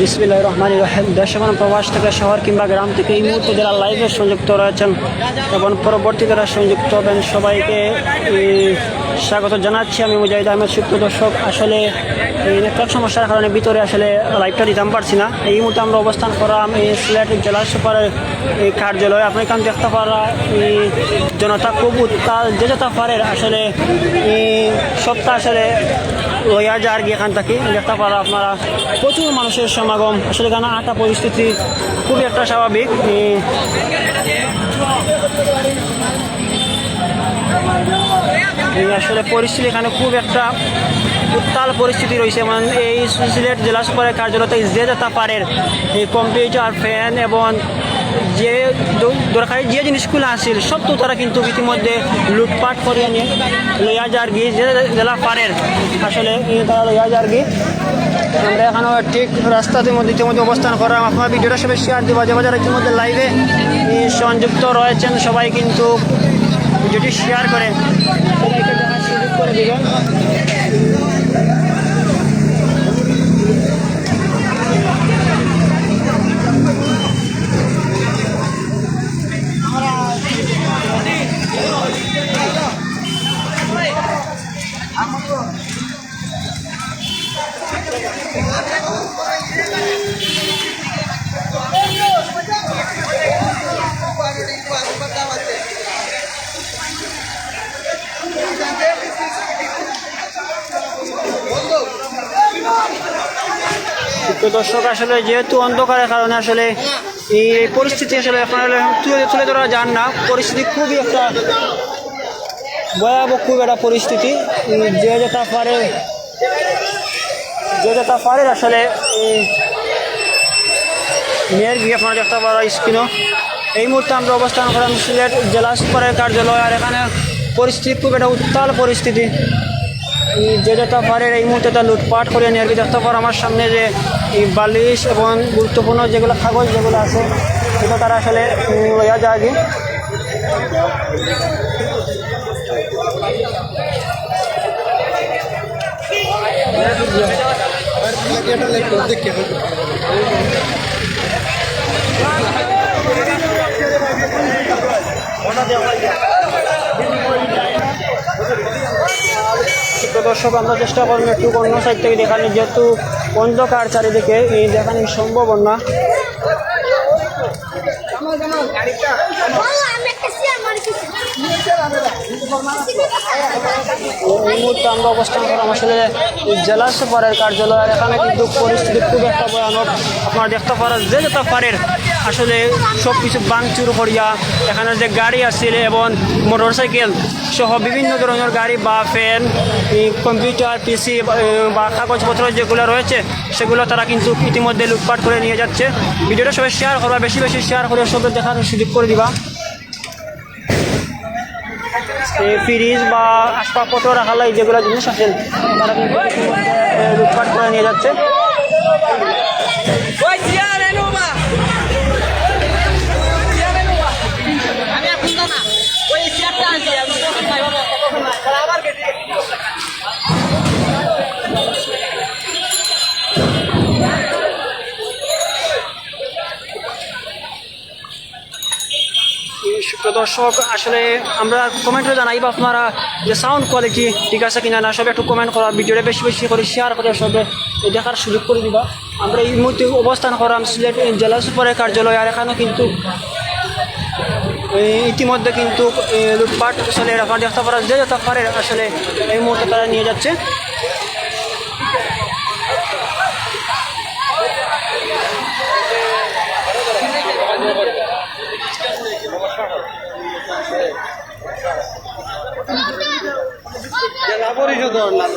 বিসমিল্লাহ রহমান রহিম। দেশ এবং প্রবাস থেকে শহর কিংবা গ্রাম থেকে এই মুহূর্তে যারা লাইভে সংযুক্ত রয়েছেন এবং পরবর্তী যারা সংযুক্ত হবেন, সবাইকে স্বাগত জানাচ্ছি আমি মুজাহিদ আহমেদ, সুপ্ত দর্শক। আসলে এই নেটওয়ার্ক সমস্যার কারণে ভিতরে আসলে লাইভটা দিতাম, পারছি না। এই মুহূর্তে আমরা অবস্থান করাম এই সিলেট জেলা সুপারের এই কার্যালয়। আপনি এখান দেখতে পারা জনতা খুব উত্তাল, যে যেতে পারে আসলে সপ্তাহ আসলে লইয়া যার এখান থেকে দেখতে পারা আপনারা। প্রচুর মানুষের সমাগম। আসলে এখানে আটা পরিস্থিতি খুবই একটা স্বাভাবিক। আসলে পরিস্থিতি এখানে খুব একটা উত্তাল পরিস্থিতি রয়েছে। মানে এই সিলেট জেলা সুপারের কার্যালয়তে যে যেতে পারে এই কম্পিউটার, ফ্যান এবং যে দরকারি যে জিনিসগুলো আছিল সব তো তারা কিন্তু ইতিমধ্যে লুটপাট করিয়ে নিয়ে লইয়া যার গিয়ে যে জেলা পারের আসলে তারা লইয়া যার গিয়ে আমরা এখানে ঠিক রাস্তাতে মধ্যে ইতিমধ্যে অবস্থান করা আপনার ভিডিওটা সবাই শেয়ার দেওয়া যাবে যারা ইতিমধ্যে লাইভে সংযুক্ত রয়েছেন, সবাই কিন্তু ভিডিওটি শেয়ার করে। করে দিবেন দর্শক, আসলে যেহেতু অন্ধকারের কারণে আসলে এই পরিস্থিতি আসলে আপনারা তুলে তুলে ধরা যান না। পরিস্থিতি খুবই একটা ভয়াবহ, খুব একটা পরিস্থিতি। যে যেটা পারে যে যেটা পারে আসলে মেয়ের গিয়ে আপনারা দেখতে পারা স্ক্রিনও। এই মুহূর্তে আমরা অবস্থান করলাম সিলেট জেলা সুপারের কার্যালয়, আর এখানে পরিস্থিতি খুব একটা উত্তাল পরিস্থিতি। যে যেটা পারে এই মুহূর্তে তা লুটপাট করে নিয়ে আর কি দেখতে আমার সামনে যে বালিশ এবং গুরুত্বপূর্ণ যেগুলো কাগজ যেগুলো আছে সেটা তারা আসলে লইয়া যায় আগে। তো দর্শক, আমরা চেষ্টা করব একটু অন্য সাইড থেকে দেখানো যেহেতু অন্ধকার চারিদিকে, এই দেখানো সম্ভব না। আমরা অবস্থান করলাম আসলে জেলা সুপারের কার্যালয় এখানে কিন্তু পরিস্থিতি খুব একটা ভয়ানক। আপনারা দেখতে পারেন যে যেতে পারেন। আসলে সব কিছু বাংচুর করিয়া এখানে যে গাড়ি আছিল এবং মোটর সাইকেল সহ বিভিন্ন ধরনের গাড়ি বা ফ্যান কম্পিউটার, পিসি বা কাগজপত্র যেগুলো রয়েছে, সেগুলো তারা কিন্তু ইতিমধ্যে লুটপাট করে নিয়ে যাচ্ছে। ভিডিওটা সবাই শেয়ার করবা, বেশি বেশি শেয়ার করে সবাই দেখার সুযোগ করে দিবা। ফ্রিজ বা আসবাবপত্র রাখার লাগে যেগুলো জিনিস আছে তারা কিন্তু লুটপাট করে নিয়ে যাচ্ছে। দর্শক আসলে আমরা কমেন্টে জানাইবা আপনারা যে সাউন্ড কোয়ালিটি ঠিক আছে কিনা না সব একটু কমেন্ট করা, ভিডিওটা বেশি বেশি করে শেয়ার করে সবে দেখার সুযোগ করে দিবা। আমরা এই মুহূর্তে অবস্থান করাম সিলেট জেলা সুপারের কার্যালয়, আর এখানেও কিন্তু ইতিমধ্যে কিন্তু লুটপাট আসলে আপনারা দেখতে পারা যে যেতে পারে আসলে এই মুহূর্তে তারা নিয়ে যাচ্ছে। টাকা পরিশোধ করলাম